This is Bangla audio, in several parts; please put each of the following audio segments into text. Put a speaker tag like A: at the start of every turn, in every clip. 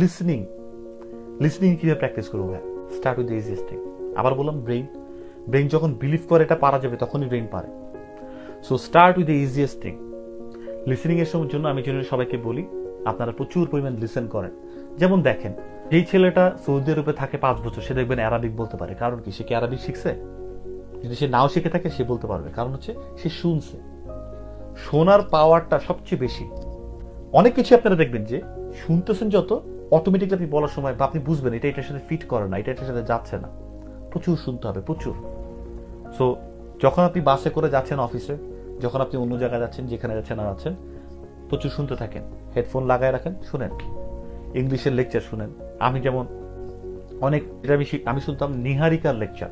A: লিসনিং লিসনিং কীভাবে প্র্যাকটিস করব ভাই? স্টার্ট উইথ ইজিয়েস্ট থিং আবার বললাম ব্রেইন ব্রেইন যখন বিলিভ করে এটা পারা যাবে, তখনই ব্রেইন পারে। So start with the easiest thing listening এর সময় জন্য আমি জেনারেলি সবাইকে বলি, আপনারা প্রচুর পরিমাণ লিসেন করেন। যেমন দেখেন যেই ছেলেটা সৌদি আরবে থাকে পাঁচ বছর, সে দেখবেন অ্যারাবিক বলতে পারে। কারণ কি? সে কি অ্যারাবিক শিখছে? যদি সে নাও শিখে থাকে, সে বলতে পারবে। কারণ হচ্ছে, সে শুনছে। শোনার পাওয়ারটা সবচেয়ে বেশি। অনেক কিছু আপনারা দেখবেন যে, শুনতেছেন যত অটোমেটিকলি আপনি বলার সময় বা আপনি বুঝবেন এটা এটার সাথে ফিট করে না, এটা এটার সাথে যাচ্ছে না। প্রচুর শুনতে হবে, প্রচুর। সো যখন আপনি বাসে করে যাচ্ছেন অফিসে যখন আপনি অন্য জায়গায় যাচ্ছেন, যেখানে যাচ্ছেন না যাচ্ছেন প্রচুর শুনতে থাকেন। হেডফোন লাগায় রাখেন, শুনেন। ইংলিশের লেকচার শুনেন। আমি যেমন অনেক, এটা আমি আমি শুনতাম নিহারিকার লেকচার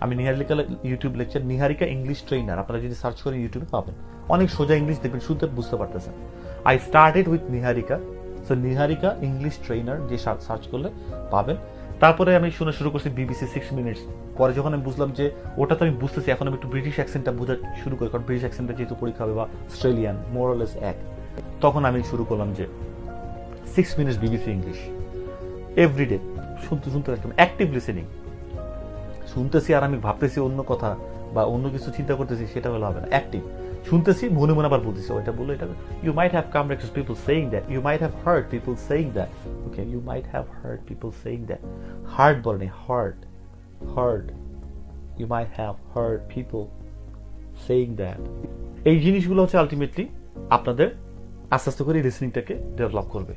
A: আমি Niharika YouTube lecture Niharika English trainer আপনারা যদি সার্চ করেন ইউটিউবে পাবেন। অনেক সোজা ইংলিশ দেখবেন, শুনতে বুঝতে পারতেছেন। I started with Niharika. So Niharika English trainer যে সার্চ করলে পাবেন। তারপরে আমি শোনা শুরু করছি বিবিসি সিক্স মিনিটস পরে যখন আমি বুঝলাম যে ওটা তো আমি বুঝতেছি, এখন আমি একটু ব্রিটিশ অ্যাকসেন্টটা বোঝা শুরু করি, কারণ ব্রিটিশ অ্যাকসেন্টটা যেহেতু পরীক্ষা হবে বা অস্ট্রেলিয়ান মোরালেস এক। তখন আমি শুরু করলাম যে six minutes BBC English every day শুনতে শুনতে একদম অ্যাক্টিভ লিসেনিং শুনতেছি আর আমি ভাবতেছি অন্য কথা বা অন্য কিছু চিন্তা করতেছি, সেটা হলে হবে না। অ্যাক্টিভ শুনতেছি, মনে মনে আবার বলতেছি ওইটা বলল, এটা you might have come across people saying that you might have heard people saying that okay you might have heard people saying that heard বলে heard heard you might have heard people saying that এই জিনিসগুলো হচ্ছে আলটিমেটলি আপনাদের আস্তে আস্তে করে লিসনিংটাকে ডেভেলপ করবে।